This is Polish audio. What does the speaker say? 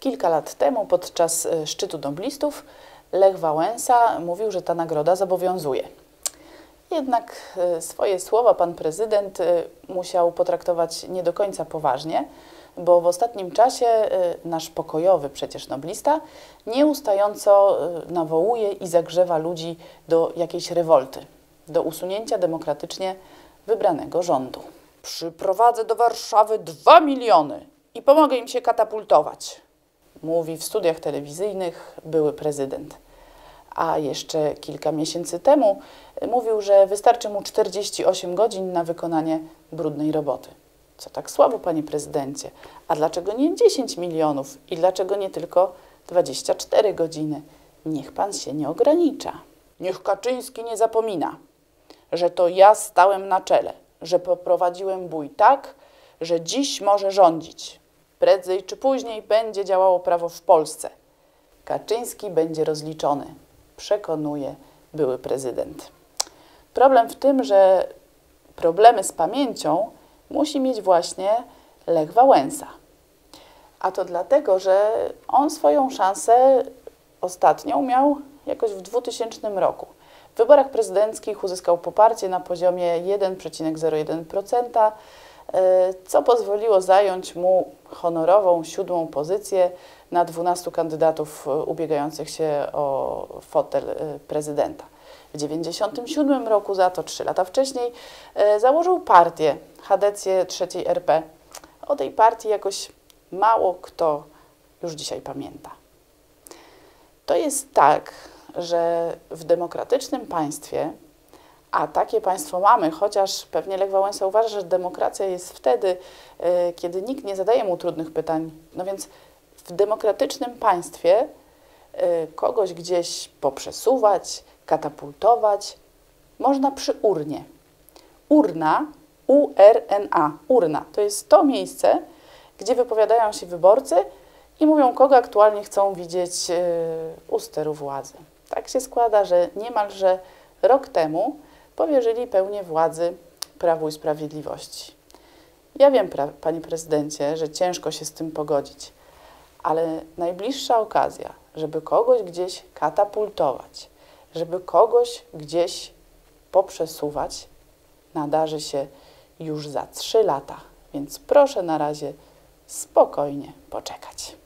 Kilka lat temu podczas e, szczytu noblistów Lech Wałęsa mówił, że ta nagroda zobowiązuje. Jednak e, swoje słowa pan prezydent e, musiał potraktować nie do końca poważnie, bo w ostatnim czasie nasz pokojowy przecież noblista nieustająco nawołuje i zagrzewa ludzi do jakiejś rewolty, do usunięcia demokratycznie wybranego rządu. Przyprowadzę do Warszawy dwa miliony i pomogę im się katapultować, mówi w studiach telewizyjnych były prezydent. A jeszcze kilka miesięcy temu mówił, że wystarczy mu 48 godzin na wykonanie brudnej roboty. Co tak słabo, panie prezydencie? A dlaczego nie 10 milionów i dlaczego nie tylko 24 godziny? Niech pan się nie ogranicza. Niech Kaczyński nie zapomina, że to ja stałem na czele, że poprowadziłem bój tak, że dziś może rządzić. Prędzej czy później będzie działało prawo w Polsce. Kaczyński będzie rozliczony, przekonuje były prezydent. Problem w tym, że problemy z pamięcią musi mieć właśnie Lech Wałęsa. A to dlatego, że on swoją szansę ostatnią miał jakoś w 2000 roku. W wyborach prezydenckich uzyskał poparcie na poziomie 1,01%, e, co pozwoliło zająć mu honorową siódmą pozycję na 12 kandydatów e, ubiegających się o fotel e, prezydenta. W 1997 roku, za to trzy lata wcześniej, założył partię Hadecję III RP. O tej partii jakoś mało kto już dzisiaj pamięta. To jest tak, że w demokratycznym państwie, a takie państwo mamy, chociaż pewnie Lech Wałęsa uważa, że demokracja jest wtedy, y, kiedy nikt nie zadaje mu trudnych pytań. No więc w demokratycznym państwie y, kogoś gdzieś poprzesuwać, katapultować można przy urnie. Urna, U-R-N-A, urna, to jest to miejsce, gdzie wypowiadają się wyborcy i mówią, kogo aktualnie chcą widzieć y, u steru władzy. Tak się składa, że niemalże rok temu powierzyli pełnię władzy Prawu i Sprawiedliwości. Ja wiem, panie prezydencie, że ciężko się z tym pogodzić, ale najbliższa okazja, żeby kogoś gdzieś katapultować, żeby kogoś gdzieś poprzesuwać, nadarzy się już za trzy lata. Więc proszę na razie spokojnie poczekać.